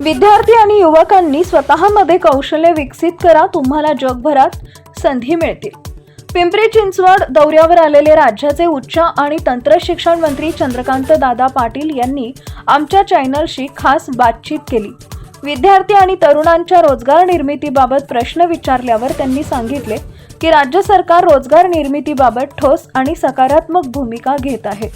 विद्यार्थी आणि युवकांनी स्वतःमध्ये कौशल्य विकसित करा तुम्हाला जगभरात संधी मिळतील. पिंपरी चिंचवड दौऱ्यावर आलेले राज्याचे उच्च आणि तंत्रशिक्षण मंत्री चंद्रकांत दादा पाटील यांनी आमच्या चॅनलशी खास बातचीत केली. विद्यार्थी आणि तरुणांच्या रोजगार निर्मितीबाबत प्रश्न विचारल्यावर त्यांनी सांगितले की राज्य सरकार रोजगार निर्मितीबाबत ठोस आणि सकारात्मक भूमिका घेत आहे.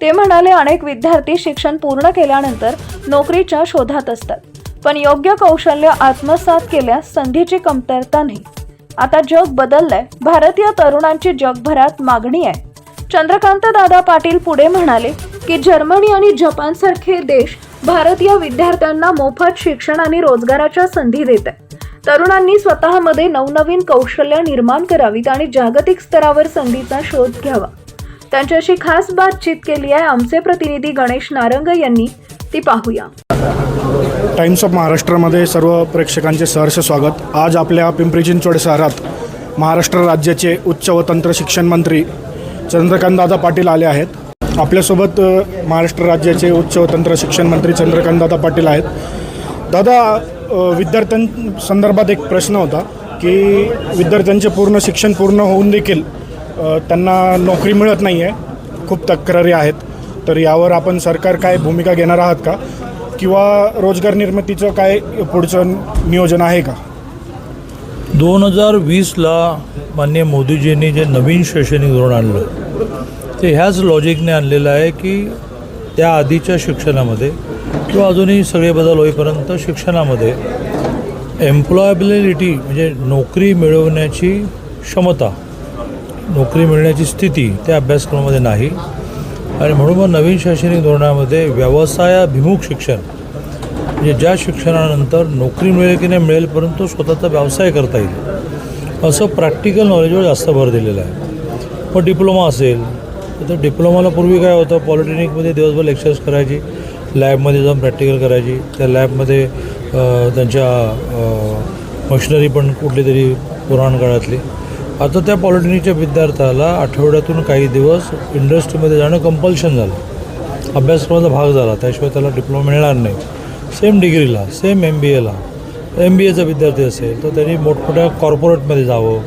ते म्हणाले अनेक विद्यार्थी शिक्षण पूर्ण केल्यानंतर नोकरीच्या शोधात असतात. पण योग्य कौशल्य आत्मसात केल्यास संधीची कमतरता नाही. आता जग बदललंय. भारतीय तरुणांची जगभरात मागणी आहे. चंद्रकांत दादा पाटील पुढे म्हणाले की जर्मनी आणि जपान सारखे देश भारतीय विद्यार्थ्यांना मोफत शिक्षण आणि रोजगाराच्या संधी देत आहे तरुणांनी स्वतःमध्ये नवनवीन कौशल्य निर्माण करावीत आणि जागतिक स्तरावर संधीचा शोध घ्यावा. त्यांच्याशी खास बातचीत केली आहे आमचे प्रतिनिधी गणेश नारंग यांनी. ती पाहूया. टाइम्स ऑफ महाराष्ट्रामध्ये सर्व प्रेक्षकांचे सहर्ष स्वागत. आज आपल्या पिंपरी चिंचवड शहरात महाराष्ट्र राज्याचे उच्च व तंत्र शिक्षण मंत्री चंद्रकांतदादा पाटील आले आहेत. आपल्यासोबत महाराष्ट्र राज्याचे उच्च व तंत्र शिक्षण मंत्री चंद्रकांतदादा पाटील आहेत. दादा विद्यार्थ्यां विद्यार्थ्यांसंदर्भात एक प्रश्न होता की विद्यार्थ्यांचे पूर्ण शिक्षण पूर्ण होऊन देखील त्यांना नोकरी मिळत नाही आहे खूप तक्रारी आहेत. तर यावर आपण सरकार काय भूमिका घेणार आहात का? किंवा रोजगार निर्मितीचं काय पुढचं नियोजन आहे का? दोन हजार वीसला माननीय मोदीजींनी जे नवीन शैक्षणिक धोरण आणलं ते ह्याच लॉजिकने आणलेलं आहे की त्या आधीच्या शिक्षणामध्ये किंवा अजूनही सगळे बदल होईपर्यंत शिक्षणामध्ये एम्प्लॉयबिलिटी म्हणजे नोकरी मिळवण्याची क्षमता नोकरी मिळण्याची स्थिती त्या अभ्यासक्रमामध्ये नाही. आणि म्हणून मग नवीन शैक्षणिक धोरणामध्ये व्यवसायाभिमुख शिक्षण म्हणजे ज्या शिक्षणानंतर नोकरी मिळेल की नाही मिळेल परंतु स्वतःचा व्यवसाय करता येईल. असं प्रॅक्टिकल नॉलेजवर जास्त भर दिलेला आहे. मग डिप्लोमा असेल तर डिप्लोमाला पूर्वी काय होतं पॉलिटेक्निकमध्ये दिवसभर लेक्चर्स करायची लॅबमध्ये जाऊन प्रॅक्टिकल करायची त्या लॅबमध्ये त्यांच्या मशिनरी पण कुठली तरी पुराण काळातली. आता त्या पॉलिटेक्निकच्या विद्यार्थ्याला आठवड्यातून काही दिवस इंडस्ट्रीमध्ये जाणं कंपल्शन झालं. अभ्यासक्रमाचा भाग झाला त्याशिवाय त्याला डिप्लोमा मिळणार नाही. सेम डिग्रीला सेम एम बी एला एम बी एचा विद्यार्थी असेल तर त्यांनी मोठमोठ्या कॉर्पोरेटमध्ये जावं.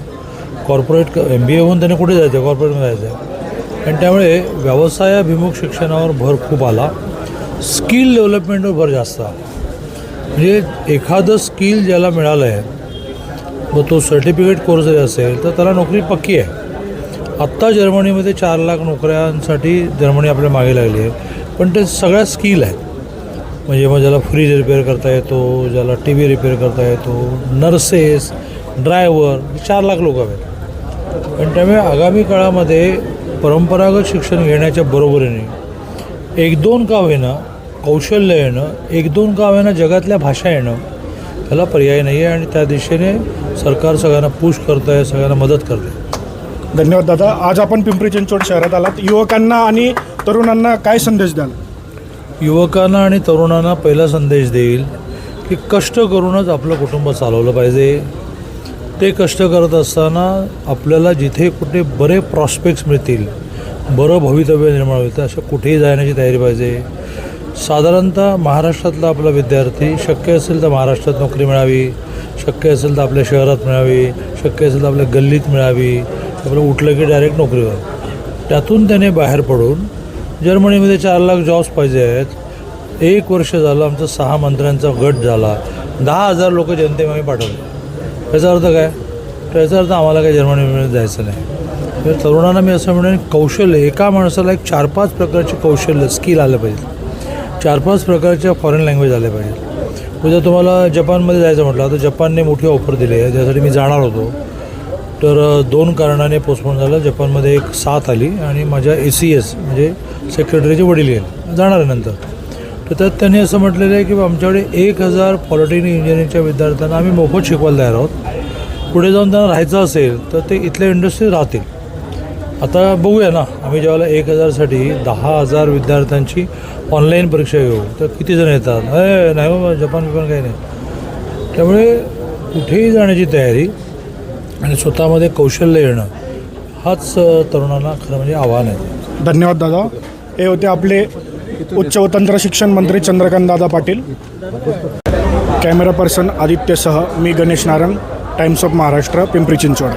कॉर्पोरेट एम बी ए होऊन त्यांनी कुठे जायचं? कॉर्पोरेटमध्ये जायचं. आहे आणि त्यामुळे व्यवसायाभिमुख शिक्षणावर भर खूप आला. स्किल डेव्हलपमेंटवर भर जास्त आला. म्हणजे एखादं स्किल ज्याला मिळालं आहे मग तो सर्टिफिकेट कोर्स जरी असेल तर त्याला नोकरी पक्की आहे. आत्ता जर्मनीमध्ये चार लाख नोकऱ्यांसाठी जर्मनी आपल्या मागे लागली आहे. पण ते सगळ्या स्किल आहेत. म्हणजे मग ज्याला फ्रीज रिपेअर करता येतो ज्याला टी व्ही रिपेअर करता येतो नर्सेस ड्रायव्हर चार लाख लोक आहेत. पण त्यामुळे आगामी काळामध्ये परंपरागत शिक्षण घेण्याच्या बरोबरीने एक दोन का होईना कौशल्य येणं एक दोन का होईना जगातल्या भाषा येणं त्याला पर्याय नाही आहे आणि त्या दिशेने सरकार सगळ्यांना पुश करतं आहे सगळ्यांना मदत करतं आहे धन्यवाद दादा. आज आपण पिंपरी चिंचवड शहरात आलात. युवकांना आणि तरुणांना काय संदेश द्याल? युवकांना आणि तरुणांना पहिला संदेश देईल की कष्ट करूनच आपलं कुटुंब चालवलं पाहिजे. ते कष्ट करत असताना आपल्याला जिथे कुठे बरे प्रॉस्पेक्ट्स मिळतील बरं भवितव्य निर्माण होईल असं कुठेही जाण्याची तयारी पाहिजे. साधारणतः महाराष्ट्रातला आपला विद्यार्थी शक्य असेल तर महाराष्ट्रात नोकरी मिळावी शक्य असेल तर आपल्या शहरात मिळावी शक्य असेल तर आपल्या गल्लीत मिळावी आपलं उठलं की डायरेक्ट नोकरीवर. त्यातून त्याने बाहेर पडून जर्मनीमध्ये चार लाख जॉब्स पाहिजे आहेत. एक वर्ष झालं आमचा सहा मंत्र्यांचा गट झाला. दहा हजार लोक जनतेमागे पाठवले. याचा अर्थ काय? तर याचा अर्थ आम्हाला काही जर्मनीमध्ये जायचं नाही. तर तरुणांना मी असं म्हणेन कौशल्य एका माणसाला एक चार पाच प्रकारचे कौशल्य स्किल आलं पाहिजे. चार पाच प्रकारच्या फॉरेन लँग्वेज आल्या पाहिजेत. उद्या तुम्हाला जपानमध्ये जायचं म्हटलं तर जपानने मोठी ऑफर दिली आहे. त्यासाठी मी जाणार होतो. तर दोन कारणाने पोस्टपोन झालं. जपानमध्ये एक साथ आली आणि माझ्या ए सी एस म्हणजे सेक्रेटरीचे वडील येईल. जाणार आहे नंतर. तर त्यात त्यांनी असं म्हटलेलं आहे की आमच्याकडे एक हजार पॉलिटेक्निक इंजिनिअरिंगच्या विद्यार्थ्यांना आम्ही मोफत शिकवायला तयार आहोत. पुढे जाऊन त्यांना राहायचं असेल तर ते इथल्या इंडस्ट्रीत राहतील. आता बघूया ना आम्ही ज्यावेळेला एक हजारसाठी दहा हजार विद्यार्थ्यांची ऑनलाईन परीक्षा घेऊ. तर किती जण येतात? अय नाही बाबा जपान बिपान काही नाही. त्यामुळे कुठेही जाण्याची तयारी आणि स्वतःमध्ये कौशल्य येणं हाच तरुणांना खरं म्हणजे आव्हान आहे. धन्यवाद दादा. हे होते आपले उच्च व तंत्र शिक्षण मंत्री चंद्रकांत दादा पाटील. कॅमेरा पर्सन आदित्यसह मी गणेश नारंग टाइम्स ऑफ महाराष्ट्र पिंपरी चिंचवड.